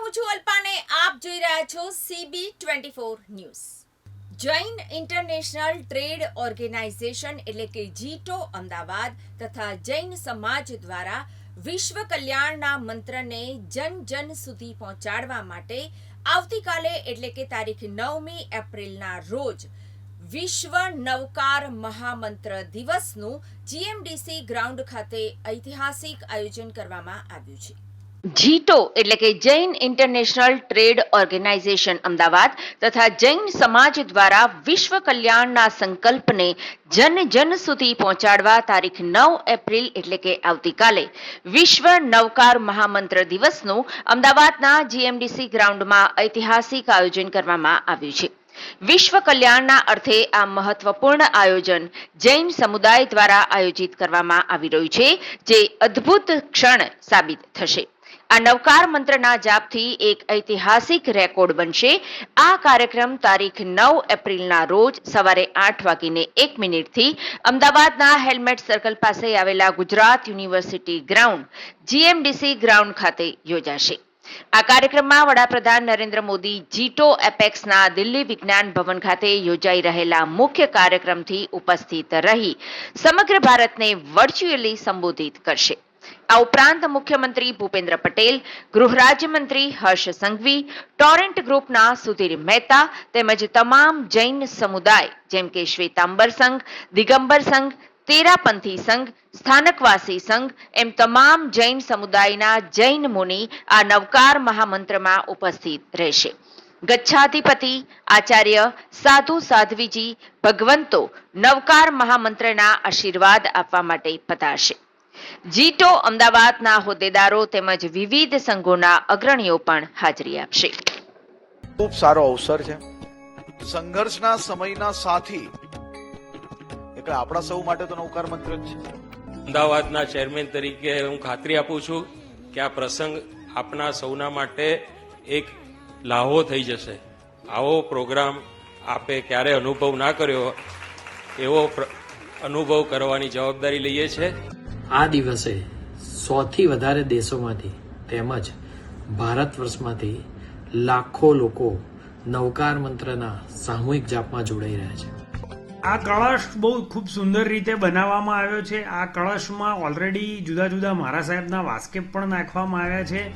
હું છું અલ્પાને. આપ જોઈ રહ્યા છો CB twenty four news Jain international trade organization એટલે કે જીટો અમદાવાદ તથા જૈન સમાજ દ્વારા વિશ્વ કલ્યાણના મંત્રને જન જન સુધી પહોંચાડવા માટે આવતીકાલે એટલે કે તારીખ નવમી એપ્રિલના રોજ વિશ્વ નવકાર મહામંત્ર દિવસનું જીએમડીસી ગ્રાઉન્ડ ખાતે ઐતિહાસિક આયોજન કરવામાં આવ્યું છે. જીટો એટલે કે Jain international trade organization Ahmedabad તથા જૈન સમાજ દ્વારા વિશ્વ કલ્યાણના સંકલ્પને જન જન સુધી પહોંચાડવા તારીખ નવ એપ્રિલ એટલે કે આવતીકાલે. વિશ્વ નવકાર મહામંત્ર દિવસનું અમદાવાદના જીએમડીસી ગ્રાઉન્ડમાં ઐતિહાસિક આયોજન કરવામાં આવ્યું છે. વિશ્વ કલ્યાણના અર્થે આ મહત્વપૂર્ણ આયોજન જૈન સમુદાય દ્વારા આયોજિત કરવામાં આવી રહ્યું છે, જે અદ્ભુત ક્ષણ સાબિત થશે. આ નવકાર મંત્રના જાપથી એક ઐતિહાસિક રેકોર્ડ બનશે. આ કાર્યક્રમ તારીખ નવ એપ્રિલના રોજ સવારે આઠ વાગીને એક મિનિટથી અમદાવાદના હેલ્મેટ સર્કલ પાસે આવેલા Gujarat university ground, GMDC ground ખાતે યોજાશે. આ કાર્યક્રમમાં વડાપ્રધાન નરેન્દ્ર મોદી જીટો એપેક્સના દિલ્હી વિજ્ઞાન ભવન ખાતે યોજાઈ રહેલા મુખ્ય કાર્યક્રમથી ઉપસ્થિત રહી સમગ્ર ભારતને વર્ચ્યુઅલી સંબોધિત કરશે. આ ઉપરાંત મુખ્યમંત્રી ભૂપેન્દ્ર પટેલ ગૃહ રાજ્યમંત્રી હર્ષ સંઘવી, ટોરેન્ટ ગ્રુપના સુધીર મહેતા તેમજ તમામ જૈન સમુદાય, જેમ કે શ્વેતાંબર સંઘ, દિગંબર સંઘ, તેરાપંથી સંઘ, સ્થાનકવાસી સંઘ, એમ તમામ જૈન સમુદાયના જૈન મુનિ આ નવકાર મહામંત્રમાં ઉપસ્થિત રહેશે. ગચ્છાધિપતિ આચાર્ય સાધુ સાધ્વીજી ભગવંતો નવકાર મહામંત્રના આશીર્વાદ આપવા માટે પધારશે. જીટો અમદાવાદના હોદ્દેદારો તેમજ વિવિધ સંઘોના અગ્રણીઓ પણ હાજરી આપશે. ખૂબ સારો અવસર છે. સંઘર્ષના સમયના સાથી. એટલે આપણા સૌ માટે તો નૌકાર મંત્ર જ છે. અમદાવાદના ચેરમેન તરીકે હું ખાતરી આપું છું કે આ પ્રસંગ આપના સૌના માટે એક લાહો થઈ જશે. આવો પ્રોગ્રામ આપે ક્યારે અનુભવ ના કર્યો એવો અનુભવ કરવાની જવાબદારી લઈએ છીએ આ દિવસે સોથી વધારે દેશોમાંથી તેમજ ભારત વર્ષમાંથી લાખો લોકો નવકાર મંત્રના સામૂહિક જાપમાં જોડાઈ રહ્યા છે. આ કળશ બહુ ખૂબ સુંદર રીતે બનાવવામાં આવ્યો છે. આ કળશમાં ઓલરેડી જુદા જુદા મારા સાહેબના વાસ્કેપ પણ નાખવામાં આવ્યા છે.